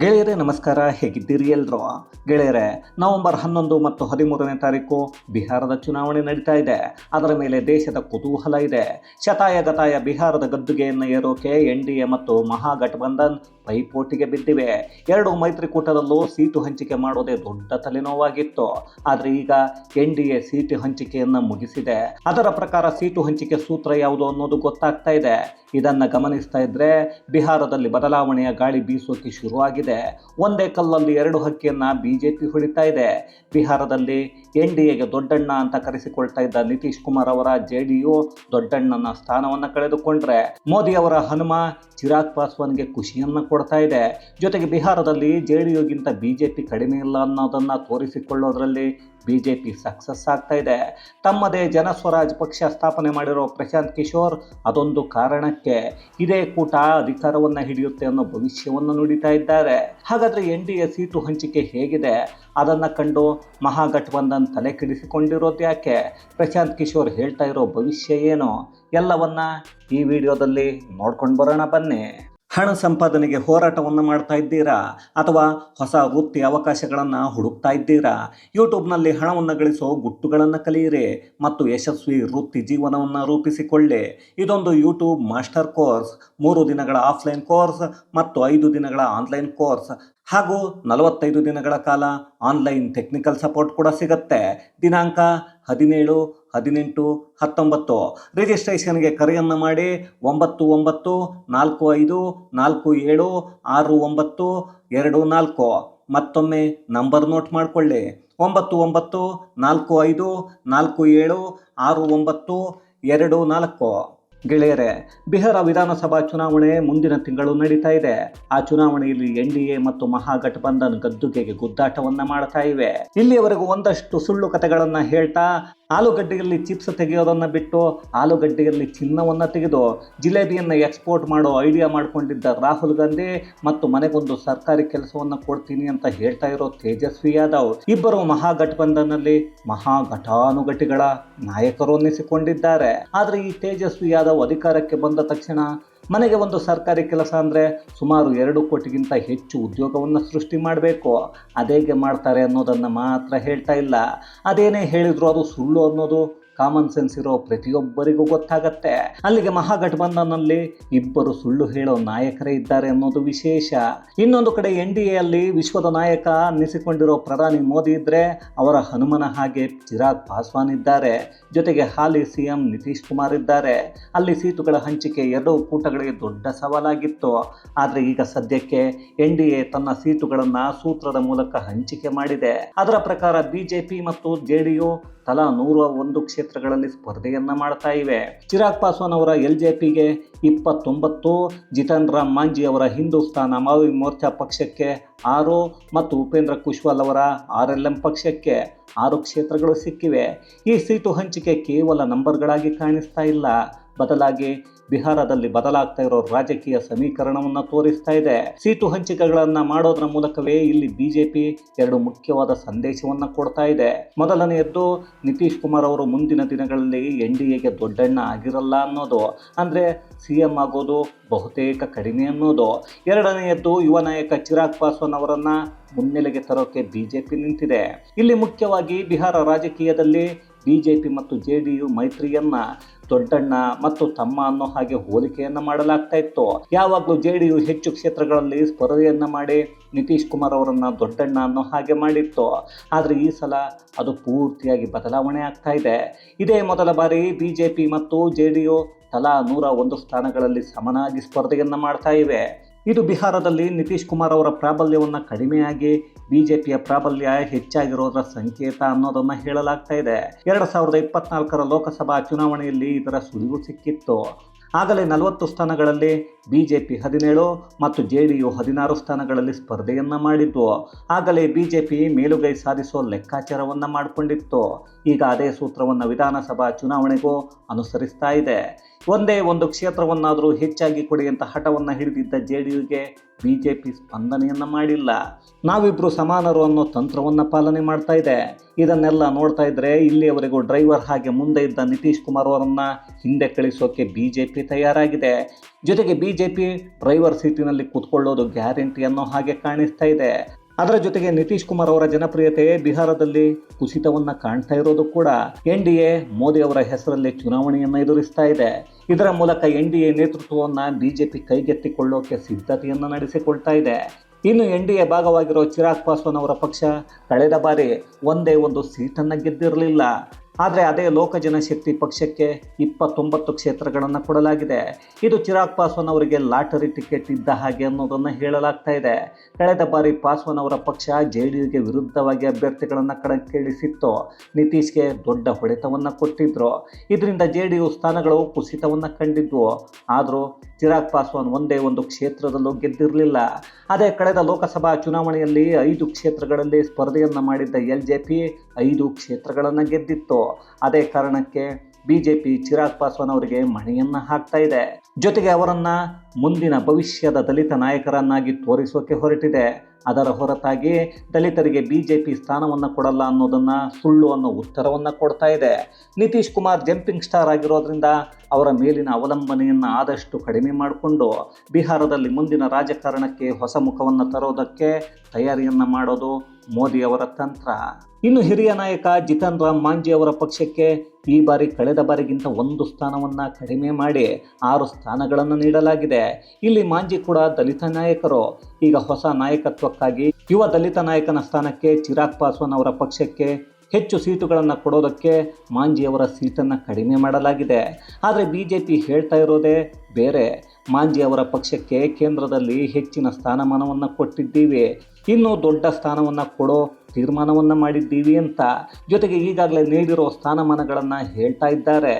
ಗೆಳೆಯರೇ, ನಮಸ್ಕಾರ. ಹೇಗಿದ್ದೀರಿ ಎಲ್ರು? ಗೆಳೆಯರೇ, ನವೆಂಬರ್ ಹನ್ನೊಂದು ಮತ್ತು ಹದಿಮೂರನೇ ತಾರೀಕು ಬಿಹಾರದ ಚುನಾವಣೆ ನಡೀತಾ ಇದೆ. ಅದರ ಮೇಲೆ ದೇಶದ ಕುತೂಹಲ ಇದೆ. ಶತಾಯ ಗತಾಯ ಬಿಹಾರದ ಗದ್ದುಗೆಯನ್ನು ಏರೋಕೆ, ಎನ್ ಡಿ ಎ ಮತ್ತು ಮಹಾಗಠಬಂಧನ್ ಪೈಪೋಟಿಗೆ ಬಿದ್ದಿವೆ. ಎರಡು ಮೈತ್ರಿಕೂಟದಲ್ಲೂ ಸೀಟು ಹಂಚಿಕೆ ಮಾಡೋದೇ ದೊಡ್ಡ ತಲೆನೋವಾಗಿತ್ತು. ಆದರೆ ಈಗ ಎನ್ ಡಿ ಎ ಸೀಟು ಹಂಚಿಕೆಯನ್ನು ಮುಗಿಸಿದೆ. ಅದರ ಪ್ರಕಾರ ಸೀಟು ಹಂಚಿಕೆ ಸೂತ್ರ ಯಾವುದು ಅನ್ನೋದು ಗೊತ್ತಾಗ್ತಾ ಇದೆ. ಇದನ್ನ ಗಮನಿಸ್ತಾ ಇದ್ರೆ ಬಿಹಾರದಲ್ಲಿ ಬದಲಾವಣೆಯ ಗಾಳಿ ಬೀಸೋಕೆ ಶುರುವಾಗಿದೆ. ಒಂದೇ ಕಲ್ಲಲ್ಲಿ ಎರಡು ಹಕ್ಕಿಯನ್ನ ಬಿಜೆಪಿ ಹೊಡಿತಾ ಇದೆ. ಬಿಹಾರದಲ್ಲಿ ಎನ್ ಡಿ ಎಗೆ ದೊಡ್ಡಣ್ಣ ಅಂತ ಕರೆಸಿಕೊಳ್ತಾ ಇದ್ದ ನಿತೀಶ್ ಕುಮಾರ್ ಅವರ ಜೆ ಡಿ ಯು ದೊಡ್ಡಣ್ಣನ ಸ್ಥಾನವನ್ನು ಕಳೆದುಕೊಂಡ್ರೆ ಮೋದಿ ಅವರ ಹನುಮ ಚಿರಾಗ್ ಪಾಸ್ವಾನ್ಗೆ ಖುಷಿಯನ್ನ ಕೊಡ್ತಾ ಇದೆ. ಜೊತೆಗೆ ಬಿಹಾರದಲ್ಲಿ ಜೆ ಡಿ ಯುಗಿಂತ ಪಿ ಕಡಿಮೆ ಇಲ್ಲ ಅನ್ನೋದನ್ನ ತೋರಿಸಿಕೊಳ್ಳೋದ್ರಲ್ಲಿ ಪಿ ಸಕ್ಸಸ್ ಆಗ್ತಾ ಇದೆ. ತಮ್ಮದೇ ಜನಸ್ವರಾಜ್ ಪಕ್ಷ ಸ್ಥಾಪನೆ ಮಾಡಿರೋ ಪ್ರಶಾಂತ್ ಕಿಶೋರ್ ಅದೊಂದು ಕಾರಣಕ್ಕೆ ಇದೇ ಕೂಟ ಅಧಿಕಾರವನ್ನು ಹಿಡಿಯುತ್ತೆ ಅನ್ನೋ ಭವಿಷ್ಯವನ್ನು ನುಡಿತಾ ಇದ್ದಾರೆ. ಹಾಗಾದರೆ ಎನ್ ಡಿ ಎ ಸೀಟು ಹಂಚಿಕೆ ಹೇಗಿದೆ? ಅದನ್ನು ಕಂಡು ಮಹಾಗಠಬಂಧನ್ ತಲೆ ಕೆಡಿಸಿಕೊಂಡಿರೋದು ಯಾಕೆ? ಪ್ರಶಾಂತ್ ಕಿಶೋರ್ ಹೇಳ್ತಾ ಇರೋ ಭವಿಷ್ಯ ಏನು? ಎಲ್ಲವನ್ನ ಈ ವಿಡಿಯೋದಲ್ಲಿ ನೋಡ್ಕೊಂಡು ಬರೋಣ ಬನ್ನಿ. ಹಣ ಸಂಪಾದನೆಗೆ ಹೋರಾಟವನ್ನು ಮಾಡ್ತಾ ಇದ್ದೀರಾ? ಅಥವಾ ಹೊಸ ವೃತ್ತಿ ಅವಕಾಶಗಳನ್ನು ಹುಡುಕ್ತಾ ಇದ್ದೀರಾ? ಯೂಟ್ಯೂಬ್ನಲ್ಲಿ ಹಣವನ್ನು ಗಳಿಸೋ ಗುಟ್ಟುಗಳನ್ನು ಕಲಿಯಿರಿ ಮತ್ತು ಯಶಸ್ವಿ ವೃತ್ತಿ ಜೀವನವನ್ನು ರೂಪಿಸಿಕೊಳ್ಳಿ. ಇದೊಂದು ಯೂಟ್ಯೂಬ್ ಮಾಸ್ಟರ್ ಕೋರ್ಸ್. ಮೂರು ದಿನಗಳ ಆಫ್ಲೈನ್ ಕೋರ್ಸ್ ಮತ್ತು ಐದು ದಿನಗಳ ಆನ್ಲೈನ್ ಕೋರ್ಸ್. ಹಾಗೂ ನಲವತ್ತೈದು ದಿನಗಳ ಕಾಲ ಆನ್ಲೈನ್ ಟೆಕ್ನಿಕಲ್ ಸಪೋರ್ಟ್ ಕೂಡ ಸಿಗುತ್ತೆ. ದಿನಾಂಕ ಹದಿನೇಳು, ಹದಿನೆಂಟು, ಹತ್ತೊಂಬತ್ತು. ರಿಜಿಸ್ಟ್ರೇಷನ್ಗೆ ಕರೆಯನ್ನು ಮಾಡಿ. ಒಂಬತ್ತು ಒಂಬತ್ತು, ನಾಲ್ಕು, ಐದು, ನಾಲ್ಕು, ಏಳು, ಆರು, ಒಂಬತ್ತು, ಎರಡು, ನಾಲ್ಕು. ಮತ್ತೊಮ್ಮೆ ನಂಬರ್ ನೋಟ್ ಮಾಡಿಕೊಳ್ಳಿ. ಒಂಬತ್ತು ಒಂಬತ್ತು, ನಾಲ್ಕು, ಐದು, ನಾಲ್ಕು, ಏಳು, ಆರು, ಒಂಬತ್ತು, ಎರಡು, ನಾಲ್ಕು. ಗೆಳೆಯರೇ, ಬಿಹಾರ ವಿಧಾನಸಭಾ ಚುನಾವಣೆ ಮುಂದಿನ ತಿಂಗಳು ನಡೀತಾ ಇದೆ. ಆ ಚುನಾವಣೆಯಲ್ಲಿ ಎನ್ ಮತ್ತು ಮಹಾಗಠಬಂಧನ್ ಗದ್ದುಗೆಗೆ ಗುದ್ದಾಟವನ್ನ ಮಾಡ್ತಾ ಇವೆ. ಇಲ್ಲಿಯವರೆಗೂ ಒಂದಷ್ಟು ಸುಳ್ಳು ಕಥೆಗಳನ್ನ ಹೇಳ್ತಾ ಆಲೂಗಡ್ಡೆಯಲ್ಲಿ ಚಿಪ್ಸ್ ತೆಗೆಯೋದನ್ನ ಬಿಟ್ಟು ಆಲೂಗಡ್ಡೆಯಲ್ಲಿ ಚಿನ್ನವನ್ನ ತೆಗೆದು ಜಿಲೇಬಿಯನ್ನ ಎಕ್ಸ್ಪೋರ್ಟ್ ಮಾಡೋ ಐಡಿಯಾ ಮಾಡ್ಕೊಂಡಿದ್ದ ರಾಹುಲ್ ಗಾಂಧಿ ಮತ್ತು ಮನೆಗೊಂದು ಸರ್ಕಾರಿ ಕೆಲಸವನ್ನ ಕೊಡ್ತೀನಿ ಅಂತ ಹೇಳ್ತಾ ಇರೋ ತೇಜಸ್ವಿ ಯಾದವ್ ಇಬ್ಬರು ಮಹಾಗಠಬಂಧನ್ನಲ್ಲಿ ಮಹಾಘಟಾನುಘಟಿಗಳ ನಾಯಕರು ಅನ್ನಿಸಿಕೊಂಡಿದ್ದಾರೆ. ಆದ್ರೆ ಈ ತೇಜಸ್ವಿ ಯಾದವ್ ಅಧಿಕಾರಕ್ಕೆ ಬಂದ ತಕ್ಷಣ ಮನೆಗೆ ಒಂದು ಸರ್ಕಾರಿ ಕೆಲಸ ಅಂದರೆ ಸುಮಾರು ಎರಡು ಕೋಟಿಗಿಂತ ಹೆಚ್ಚು ಉದ್ಯೋಗವನ್ನು ಸೃಷ್ಟಿ ಮಾಡಬೇಕು. ಅದೇಗೆ ಮಾಡ್ತಾರೆ ಅನ್ನೋದನ್ನು ಮಾತ್ರ ಹೇಳ್ತಾ ಇಲ್ಲ. ಅದೇನೇ ಹೇಳಿದ್ರು ಅದು ಸುಳ್ಳು ಅನ್ನೋದು ಕಾಮನ್ ಸೆನ್ಸ್ ಇರೋ ಪ್ರತಿಯೊಬ್ಬರಿಗೂ ಗೊತ್ತಾಗತ್ತೆ. ಅಲ್ಲಿಗೆ ಮಹಾಗಠಬಂಧನಲ್ಲಿ ಇಬ್ಬರು ಸುಳ್ಳು ಹೇಳೋ ನಾಯಕರೇ ಇದ್ದಾರೆ ಅನ್ನೋದು ವಿಶೇಷ. ಇನ್ನೊಂದು ಕಡೆ ಎನ್ ಡಿ ಎಲ್ಲಿ ವಿಶ್ವದ ನಾಯಕ ಅನ್ನಿಸಿಕೊಂಡಿರೋ ಪ್ರಧಾನಿ ಮೋದಿ ಇದ್ರೆ ಅವರ ಹನುಮನ ಹಾಗೆ ಚಿರಾಗ್ ಪಾಸ್ವಾನ್ ಇದ್ದಾರೆ. ಜೊತೆಗೆ ಹಾಲಿ ಸಿಎಂ ನಿತೀಶ್ ಕುಮಾರ್ ಇದ್ದಾರೆ. ಅಲ್ಲಿ ಸೀಟುಗಳ ಹಂಚಿಕೆ ಎರಡೂ ಕೂಟಗಳಿಗೆ ದೊಡ್ಡ ಸವಾಲಾಗಿತ್ತು. ಆದರೆ ಈಗ ಸದ್ಯಕ್ಕೆ ಎನ್ ಡಿ ಎ ತನ್ನ ಸೀಟುಗಳನ್ನು ಸೂತ್ರದ ಮೂಲಕ ಹಂಚಿಕೆ ಮಾಡಿದೆ. ಅದರ ಪ್ರಕಾರ ಬಿಜೆಪಿ ಮತ್ತು ಜೆ ಡಿ ಯು ತಲಾ ನೂರ ಒಂದು ಕ್ಷೇತ್ರಗಳಲ್ಲಿ ಸ್ಪರ್ಧೆಯನ್ನ ಮಾಡ್ತಾ ಇವೆ. ಚಿರಾಗ್ ಪಾಸ್ವಾನ್ ಅವರ ಎಲ್ ಜೆ ಪಿಗೆ ಇಪ್ಪತ್ತೊಂಬತ್ತು, ಜಿತನ್ ರಾಮ್ ಮಾಂಜಿ ಅವರ ಹಿಂದೂಸ್ತಾನ್ ಅಮಾವಿ ಮೋರ್ಚಾ ಪಕ್ಷಕ್ಕೆ ಆರು ಮತ್ತು ಉಪೇಂದ್ರ ಕುಶ್ವಾಲ್ ಅವರ ಆರ್ ಎಲ್ ಎಂ ಪಕ್ಷಕ್ಕೆ ಆರು ಕ್ಷೇತ್ರಗಳು ಸಿಕ್ಕಿವೆ. ಈ ಸೀಟು ಹಂಚಿಕೆ ಕೇವಲ ನಂಬರ್ಗಳಾಗಿ ಕಾಣಿಸ್ತಾ ಇಲ್ಲ. ಬದಲಾಗಿ ಬಿಹಾರದಲ್ಲಿ ಬದಲಾಗ್ತಾ ಇರೋ ರಾಜಕೀಯ ಸಮೀಕರಣವನ್ನು ತೋರಿಸ್ತಾ ಇದೆ. ಸೀಟು ಹಂಚಿಕೆಗಳನ್ನು ಮಾಡೋದ್ರ ಮೂಲಕವೇ ಇಲ್ಲಿ ಬಿಜೆಪಿ ಎರಡು ಮುಖ್ಯವಾದ ಸಂದೇಶವನ್ನು ಕೊಡ್ತಾ ಇದೆ. ಮೊದಲನೆಯದ್ದು, ನಿತೀಶ್ ಕುಮಾರ್ ಅವರು ಮುಂದಿನ ದಿನಗಳಲ್ಲಿ ಎನ್ ಡಿ ಎಗೆ ದೊಡ್ಡಣ್ಣ ಆಗಿರಲ್ಲ ಅನ್ನೋದು. ಅಂದರೆ ಸಿ ಎಂ ಆಗೋದು ಬಹುತೇಕ ಕಡಿಮೆ ಅನ್ನೋದು. ಎರಡನೆಯದ್ದು, ಯುವ ನಾಯಕ ಚಿರಾಗ್ ಪಾಸ್ವಾನ್ ಅವರನ್ನ ಮುನ್ನೆಲೆಗೆ ತರೋಕೆ ಬಿಜೆಪಿ ನಿಂತಿದೆ. ಇಲ್ಲಿ ಮುಖ್ಯವಾಗಿ ಬಿಹಾರ ರಾಜಕೀಯದಲ್ಲಿ ಬಿಜೆಪಿ ಮತ್ತು ಜೆ ಡಿ ಯು ಮೈತ್ರಿಯನ್ನ ದೊಡ್ಡಣ್ಣ ಮತ್ತು ತಮ್ಮ ಅನ್ನೋ ಹಾಗೆ ಹೋಲಿಕೆಯನ್ನ ಮಾಡಲಾಗ್ತಾ ಇತ್ತು. ಯಾವಾಗಲೂ ಜೆ ಡಿ ಯು ಹೆಚ್ಚು ಕ್ಷೇತ್ರಗಳಲ್ಲಿ ಸ್ಪರ್ಧೆಯನ್ನ ಮಾಡಿ ನಿತೀಶ್ ಕುಮಾರ್ ಅವರನ್ನು ದೊಡ್ಡಣ್ಣ ಅನ್ನೋ ಹಾಗೆ ಮಾಡಿತ್ತು. ಆದರೆ ಈ ಸಲ ಅದು ಪೂರ್ತಿಯಾಗಿ ಬದಲಾವಣೆ ಆಗ್ತಾ ಇದೆ. ಇದೇ ಮೊದಲ ಬಾರಿ ಬಿ ಜೆ ಪಿ ಮತ್ತು ಜೆ ಡಿ ಯು ತಲಾ ನೂರ ಒಂದು ಸ್ಥಾನಗಳಲ್ಲಿ ಸಮನಾಗಿ ಸ್ಪರ್ಧೆಯನ್ನ ಮಾಡ್ತಾ ಇವೆ. ಇದು ಬಿಹಾರದಲ್ಲಿ ನಿತೀಶ್ ಕುಮಾರ್ ಅವರ ಪ್ರಾಬಲ್ಯವನ್ನು ಕಡಿಮೆಯಾಗಿ ಬಿಜೆಪಿಯ ಪ್ರಾಬಲ್ಯ ಹೆಚ್ಚಾಗಿರೋದರ ಸಂಕೇತ ಅನ್ನೋದನ್ನು ಹೇಳಲಾಗ್ತಾ ಇದೆ. ಎರಡು ಸಾವಿರದ ಇಪ್ಪತ್ನಾಲ್ಕರ ಲೋಕಸಭಾ ಚುನಾವಣೆಯಲ್ಲಿ ಇದರ ಸುಳಿವು ಸಿಕ್ಕಿತ್ತು. ಆಗಲೇ ನಲವತ್ತು ಸ್ಥಾನಗಳಲ್ಲಿ ಬಿ ಜೆ ಪಿ ಹದಿನೇಳು ಮತ್ತು ಜೆ ಡಿ ಯು ಹದಿನಾರು ಸ್ಥಾನಗಳಲ್ಲಿ ಸ್ಪರ್ಧೆಯನ್ನು ಮಾಡಿದ್ದು. ಆಗಲೇ ಬಿ ಜೆ ಪಿ ಮೇಲುಗೈ ಸಾಧಿಸುವ ಲೆಕ್ಕಾಚಾರವನ್ನು ಮಾಡಿಕೊಂಡಿತ್ತು. ಈಗ ಅದೇ ಸೂತ್ರವನ್ನು ವಿಧಾನಸಭಾ ಚುನಾವಣೆಗೂ ಅನುಸರಿಸ್ತಾ ಇದೆ. ಒಂದೇ ಒಂದು ಕ್ಷೇತ್ರವನ್ನಾದರೂ ಹೆಚ್ಚಾಗಿ ಕೊಡಿ ಅಂತ ಹಠವನ್ನು ಹಿಡಿದಿದ್ದ ಜೆ ಡಿ ಯುಗೆ ಬಿ ಜೆ ಪಿ ಸ್ಪಂದನೆಯನ್ನು ಮಾಡಿಲ್ಲ. ನಾವಿಬ್ಬರು ಸಮಾನರು ಅನ್ನೋ ತಂತ್ರವನ್ನು ಪಾಲನೆ ಮಾಡ್ತಾ ಇದೆ. ಇದನ್ನೆಲ್ಲ ನೋಡ್ತಾ ಇದ್ರೆ ಇಲ್ಲಿಯವರೆಗೂ ಡ್ರೈವರ್ ಹಾಗೆ ಮುಂದೆ ಇದ್ದ ನಿತೀಶ್ ಕುಮಾರ್ ಅವರನ್ನು ಹಿಂದೆ ಕಳಿಸೋಕೆ ಬಿ ಜೆ ಪಿ ತಯಾರಾಗಿದೆ. ಜೊತೆಗೆ ಬಿ ಜೆ ಪಿ ಡ್ರೈವರ್ ಸೀಟಿನಲ್ಲಿ ಕೂತ್ಕೊಳ್ಳೋದು ಗ್ಯಾರಂಟಿ ಅನ್ನೋ ಹಾಗೆ ಕಾಣಿಸ್ತಾ ಇದೆ. ಅದರ ಜೊತೆಗೆ ನಿತೀಶ್ ಕುಮಾರ್ ಅವರ ಜನಪ್ರಿಯತೆ ಬಿಹಾರದಲ್ಲಿ ಕುಸಿತವನ್ನ ಕಾಣ್ತಾ ಇರೋದು ಕೂಡ ಎನ್ ಡಿ ಎ ಮೋದಿ ಅವರ ಹೆಸರಲ್ಲಿ ಚುನಾವಣೆಯನ್ನು ಎದುರಿಸ್ತಾ ಇದೆ. ಇದರ ಮೂಲಕ ಎನ್ ಡಿ ಎ ನೇತೃತ್ವವನ್ನು ಬಿಜೆಪಿ ಕೈಗೆತ್ತಿಕೊಳ್ಳೋಕೆ ಸಿದ್ಧತೆಯನ್ನು ನಡೆಸಿಕೊಳ್ತಾ ಇದೆ. ಇನ್ನು ಎನ್ ಡಿ ಎ ಭಾಗವಾಗಿರೋ ಚಿರಾಗ್ ಪಾಸ್ವಾನ್ ಅವರ ಪಕ್ಷ, ಕಳೆದ ಬಾರಿ ಒಂದೇ ಒಂದು ಸೀಟನ್ನು ಗೆದ್ದಿರಲಿಲ್ಲ. ಆದರೆ ಅದೇ ಲೋಕ ಜನಶಕ್ತಿ ಪಕ್ಷಕ್ಕೆ ಇಪ್ಪತ್ತೊಂಬತ್ತು ಕ್ಷೇತ್ರಗಳನ್ನು ಕೊಡಲಾಗಿದೆ. ಇದು ಚಿರಾಗ್ ಪಾಸ್ವಾನ್ ಅವರಿಗೆ ಲಾಟರಿ ಟಿಕೆಟ್ ಇದ್ದ ಹಾಗೆ ಅನ್ನೋದನ್ನು ಹೇಳಲಾಗ್ತಾ ಇದೆ. ಕಳೆದ ಬಾರಿ ಪಾಸ್ವಾನ್ ಅವರ ಪಕ್ಷ ಜೆ ಡಿ ಯುಗೆ ವಿರುದ್ಧವಾಗಿ ಅಭ್ಯರ್ಥಿಗಳನ್ನು ಕಣಕ್ಕಿಳಿಸಿತ್ತು. ನಿತೀಶ್ಗೆ ದೊಡ್ಡ ಹೊಡೆತವನ್ನು ಕೊಟ್ಟಿದ್ರು. ಇದರಿಂದ ಜೆ ಡಿ ಯು ಸ್ಥಾನಗಳು ಕುಸಿತವನ್ನು ಕಂಡಿದ್ವು. ಆದರೂ ಚಿರಾಗ್ ಪಾಸ್ವಾನ್ ಒಂದೇ ಒಂದು ಕ್ಷೇತ್ರದಲ್ಲೂ ಗೆದ್ದಿರಲಿಲ್ಲ. ಅದೇ ಕಳೆದ ಲೋಕಸಭಾ ಚುನಾವಣೆಯಲ್ಲಿ ಐದು ಕ್ಷೇತ್ರಗಳಲ್ಲಿ ಸ್ಪರ್ಧೆಯನ್ನು ಮಾಡಿದ್ದ ಎಲ್ ಜೆ ಪಿ ಐದು ಕ್ಷೇತ್ರಗಳನ್ನು ಗೆದ್ದಿತ್ತು. ಅದೇ ಕಾರಣಕ್ಕೆ B J P Chirag Paswan ಅವರಿಗೆ ಮಣಿಯನ್ನು ಹಾಕ್ತಾ ಇದೆ. ಜೊತೆಗೆ ಅವರನ್ನು ಮುಂದಿನ ಭವಿಷ್ಯದ ದಲಿತ ನಾಯಕರನ್ನಾಗಿ ತೋರಿಸೋಕೆ ಹೊರಟಿದೆ. ಅದರ ಹೊರತಾಗಿ ದಲಿತರಿಗೆ ಬಿಜೆಪಿ ಸ್ಥಾನವನ್ನು ಕೊಡಲ್ಲ ಅನ್ನೋದನ್ನು, ಸುಳ್ಳು ಅನ್ನೋ ಉತ್ತರವನ್ನು ಕೊಡ್ತಾ ಇದೆ. ನಿತೀಶ್ ಕುಮಾರ್ ಜಂಪಿಂಗ್ ಸ್ಟಾರ್ ಆಗಿರೋದ್ರಿಂದ ಅವರ ಮೇಲಿನ ಅವಲಂಬನೆಯನ್ನು ಆದಷ್ಟು ಕಡಿಮೆ ಮಾಡಿಕೊಂಡು, ಬಿಹಾರದಲ್ಲಿ ಮುಂದಿನ ರಾಜಕಾರಣಕ್ಕೆ ಹೊಸ ಮುಖವನ್ನು ತರೋದಕ್ಕೆ ತಯಾರಿಯನ್ನು ಮಾಡೋದು ಮೋದಿ ಅವರ ತಂತ್ರ. ಇನ್ನು ಹಿರಿಯ ನಾಯಕ ಜಿತನ್ ರಾಮ್ ಮಾಂಜಿ ಅವರ ಪಕ್ಷಕ್ಕೆ ಈ ಬಾರಿ ಕಳೆದ ಬಾರಿಗಿಂತ ಒಂದು ಸ್ಥಾನವನ್ನು ಕಡಿಮೆ ಮಾಡಿ ಆರು ಸ್ಥಾನಗಳನ್ನು ನೀಡಲಾಗಿದೆ. ಇಲ್ಲಿ ಮಾಂಜಿ ಕೂಡ ದಲಿತ ನಾಯಕರು. ಈಗ ಹೊಸ ನಾಯಕತ್ವಕ್ಕಾಗಿ ಯುವ ದಲಿತ ನಾಯಕನ ಸ್ಥಾನಕ್ಕೆ ಚಿರಾಗ್ ಪಾಸ್ವಾನ್ ಅವರ ಪಕ್ಷಕ್ಕೆ ಹೆಚ್ಚು ಸೀಟುಗಳನ್ನು ಕೊಡೋದಕ್ಕೆ ಮಾಂಜಿಯವರ ಸೀಟನ್ನು ಕಡಿಮೆ ಮಾಡಲಾಗಿದೆ. ಆದರೆ ಬಿ ಜೆ ಪಿ ಹೇಳ್ತಾ ಇರೋದೇ ಬೇರೆ. ಮಾಂಜಿ ಅವರ ಪಕ್ಷಕ್ಕೆ ಕೇಂದ್ರದಲ್ಲಿ ಹೆಚ್ಚಿನ ಸ್ಥಾನಮಾನವನ್ನು ಕೊಟ್ಟಿದ್ದೀವಿ. ಇನ್ನೂ ದೊಡ್ಡ ಸ್ಥಾನವನ್ನು ಕೊಡೋ ತೀರ್ಮಾನವನ್ನು ಮಾಡಿದ್ದೀವಿ ಅಂತ ಜೊತೆಗೆ ಈಗಾಗಲೇ ನೀಡಿರೋ ಸ್ಥಾನಮಾನಗಳನ್ನು ಹೇಳ್ತಾ ಇದ್ದಾರೆ.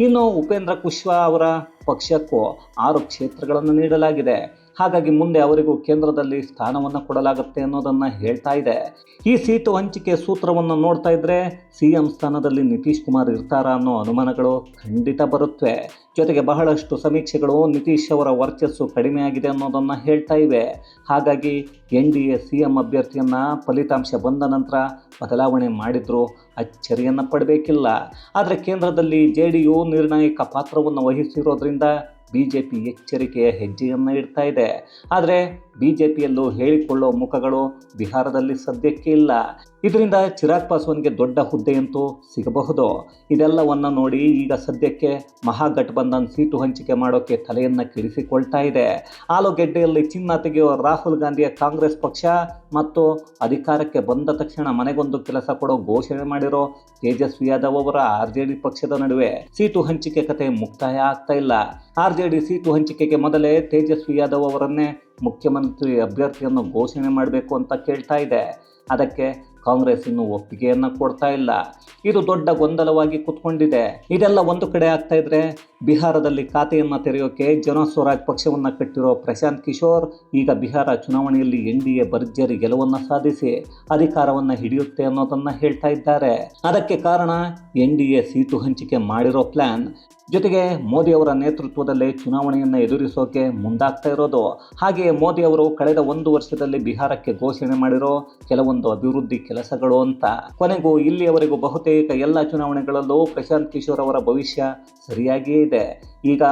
ಇನ್ನು ಉಪೇಂದ್ರ ಕುಶ್ವಾ ಅವರ ಪಕ್ಷಕ್ಕೂ ಆರು ಕ್ಷೇತ್ರಗಳನ್ನು ನೀಡಲಾಗಿದೆ. ಹಾಗಾಗಿ ಮುಂದೆ ಅವರಿಗೂ ಕೇಂದ್ರದಲ್ಲಿ ಸ್ಥಾನವನ್ನು ಕೊಡಲಾಗುತ್ತೆ ಅನ್ನೋದನ್ನು ಹೇಳ್ತಾ ಇದೆ. ಈ ಸೀಟು ಹಂಚಿಕೆ ಸೂತ್ರವನ್ನು ನೋಡ್ತಾ ಇದ್ರೆ ಸಿ ಎಂ ಸ್ಥಾನದಲ್ಲಿ ನಿತೀಶ್ ಕುಮಾರ್ ಇರ್ತಾರಾ ಅನ್ನೋ ಅನುಮಾನಗಳು ಖಂಡಿತ ಬರುತ್ತವೆ ಜೊತೆಗೆ ಬಹಳಷ್ಟು ಸಮೀಕ್ಷೆಗಳು ನಿತೀಶ್ ಅವರ ವರ್ಚಸ್ಸು ಕಡಿಮೆಯಾಗಿದೆ ಅನ್ನೋದನ್ನು ಹೇಳ್ತಾ ಇವೆ. ಹಾಗಾಗಿ N D A C M ಅಭ್ಯರ್ಥಿಯನ್ನು ಫಲಿತಾಂಶ ಬಂದ ನಂತರ ಬದಲಾವಣೆ ಮಾಡಿದ್ರು ಅಚ್ಚರಿಯನ್ನು ಪಡಬೇಕಿಲ್ಲ. ಆದರೆ ಕೇಂದ್ರದಲ್ಲಿ ಜೆ ಡಿ ಯು ನಿರ್ಣಾಯಕ ಪಾತ್ರವನ್ನು ವಹಿಸಿರೋದ್ರಿಂದ ಬಿ ಜೆ ಪಿ ಎಚ್ಚರಿಕೆಯ ಹೆಜ್ಜೆಯನ್ನು ಇಡ್ತಾ ಇದೆ. ಆದರೆ ಬಿ ಜೆ ಪಿಯಲ್ಲೂ ಹೇಳಿಕೊಳ್ಳೋ ಮುಖಗಳು ಬಿಹಾರದಲ್ಲಿ ಸದ್ಯಕ್ಕೆ ಇಲ್ಲ. ಇದರಿಂದ ಚಿರಾಗ್ ಪಾಸ್ವಾನ್ಗೆ ದೊಡ್ಡ ಹುದ್ದೆಯಂತೂ ಸಿಗಬಹುದು. ಇದೆಲ್ಲವನ್ನು ನೋಡಿ ಈಗ ಸದ್ಯಕ್ಕೆ ಮಹಾಗಠಬಂಧನ್ ಸೀಟು ಹಂಚಿಕೆ ಮಾಡೋಕ್ಕೆ ತಲೆಯನ್ನು ಕೆಡಿಸಿಕೊಳ್ತಾ ಇದೆ. ಆಲೂಗೆಡ್ಡೆಯಲ್ಲಿ ಚಿನ್ನ ತೆಗೆಯುವ ರಾಹುಲ್ ಗಾಂಧಿಯ ಕಾಂಗ್ರೆಸ್ ಪಕ್ಷ ಮತ್ತು ಅಧಿಕಾರಕ್ಕೆ ಬಂದ ತಕ್ಷಣ ಮನೆಗೊಂದು ಕೆಲಸ ಕೊಡೋ ಘೋಷಣೆ ಮಾಡಿರೋ ತೇಜಸ್ವಿ ಯಾದವ್ ಅವರ ಆರ್ ಜೆ ಡಿ ಪಕ್ಷದ ನಡುವೆ ಸೀಟು ಹಂಚಿಕೆ ಕತೆ ಮುಕ್ತಾಯ ಆಗ್ತಾ ಇಲ್ಲ. ಆರ್ ಜೆ ಡಿ ಸೀಟು ಹಂಚಿಕೆಗೆ ಮೊದಲೇ ತೇಜಸ್ವಿ ಯಾದವ್ ಅವರನ್ನೇ ಮುಖ್ಯಮಂತ್ರಿ ಅಭ್ಯರ್ಥಿಯನ್ನು ಘೋಷಣೆ ಮಾಡಬೇಕು ಅಂತ ಕೇಳ್ತಾ ಇದೆ. ಅದಕ್ಕೆ ಕಾಂಗ್ರೆಸ್ ಇನ್ನೂ ಒಪ್ಪಿಗೆಯನ್ನು ಕೊಡ್ತಾ ಇಲ್ಲ. ಇದು ದೊಡ್ಡ ಗೊಂದಲವಾಗಿ ಕುತ್ಕೊಂಡಿದೆ. ಇದೆಲ್ಲ ಒಂದು ಕಡೆ ಆಗ್ತಾ ಇದ್ರೆ ಬಿಹಾರದಲ್ಲಿ ಖಾತೆಯನ್ನು ತೆರೆಯೋಕೆ ಜನ ಸ್ವರಾಜ್ ಪಕ್ಷವನ್ನು ಕಟ್ಟಿರೋ ಪ್ರಶಾಂತ್ ಕಿಶೋರ್, ಈಗ ಬಿಹಾರ ಚುನಾವಣೆಯಲ್ಲಿ ಎನ್ ಡಿ ಎ ಭರ್ಜರಿ ಗೆಲುವನ್ನು ಸಾಧಿಸಿ ಅಧಿಕಾರವನ್ನು ಹಿಡಿಯುತ್ತೆ ಅನ್ನೋದನ್ನು ಹೇಳ್ತಾ ಇದ್ದಾರೆ. ಅದಕ್ಕೆ ಕಾರಣ ಎನ್ ಡಿ ಎ ಸೀಟು ಹಂಚಿಕೆ ಮಾಡಿರೋ ಪ್ಲಾನ್. ಜೊತೆಗೆ ಮೋದಿ ಅವರ ನೇತೃತ್ವದಲ್ಲೇ ಚುನಾವಣೆಯನ್ನು ಎದುರಿಸೋಕೆ ಮುಂದಾಗ್ತಾ ಇರೋದು. ಹಾಗೆಯೇ ಮೋದಿ ಅವರು ಕಳೆದ ಒಂದು ವರ್ಷದಲ್ಲಿ ಬಿಹಾರಕ್ಕೆ ಘೋಷಣೆ ಮಾಡಿರೋ ಕೆಲವೊಂದು ಅಭಿವೃದ್ಧಿ ಕೆಲಸಗಳು ಅಂತ. ಕೊನೆಗೂ ಇಲ್ಲಿಯವರೆಗೂ ಬಹುತೇಕ ಎಲ್ಲ ಚುನಾವಣೆಗಳಲ್ಲೂ ಪ್ರಶಾಂತ್ ಕಿಶೋರ್ ಅವರ ಭವಿಷ್ಯ ಸರಿಯಾಗಿಯೇ ಇದೆ ಈಗ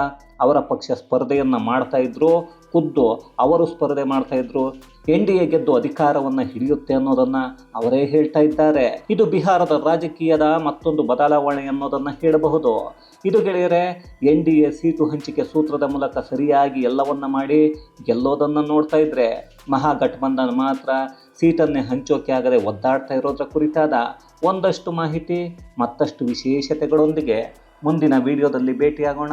ಅವರ ಪಕ್ಷ ಸ್ಪರ್ಧೆಯನ್ನು ಮಾಡ್ತಾ ಇದ್ರು, ಖುದ್ದು ಅವರು ಸ್ಪರ್ಧೆ ಮಾಡ್ತಾ ಇದ್ರು. ಎನ್ ಡಿ ಎ ಗೆದ್ದು ಅಧಿಕಾರವನ್ನು ಹಿಡಿಯುತ್ತೆ ಅನ್ನೋದನ್ನ ಅವರೇ ಹೇಳ್ತಾ ಇದ್ದಾರೆ. ಇದು ಬಿಹಾರದ ರಾಜಕೀಯದ ಮತ್ತೊಂದು ಬದಲಾವಣೆ ಅನ್ನೋದನ್ನ ಹೇಳಬಹುದು. ಇದು ಗೆಳೆಯರೆ, ಎನ್ ಡಿ ಎ ಸೀಟು ಹಂಚಿಕೆ ಸೂತ್ರದ ಮೂಲಕ ಸರಿಯಾಗಿ ಎಲ್ಲವನ್ನ ಮಾಡಿ ಗೆಲ್ಲೋದನ್ನು ನೋಡ್ತಾ ಇದ್ರೆ. ಮಹಾಗಠಬಂಧನ ಮಾತ್ರ ಸೀಟನ್ನೇ ಹಂಚೋಕೆ ಆಗದೆ ಒದ್ದಾಡ್ತಾ ಇರೋದ್ರ ಕುರಿತಾದ ಒಂದಷ್ಟು ಮಾಹಿತಿ, ಮತ್ತಷ್ಟು ವಿಶೇಷತೆಗಳೊಂದಿಗೆ ಮುಂದಿನ ವಿಡಿಯೋದಲ್ಲಿ ಭೇಟಿಯಾಗೋಣ.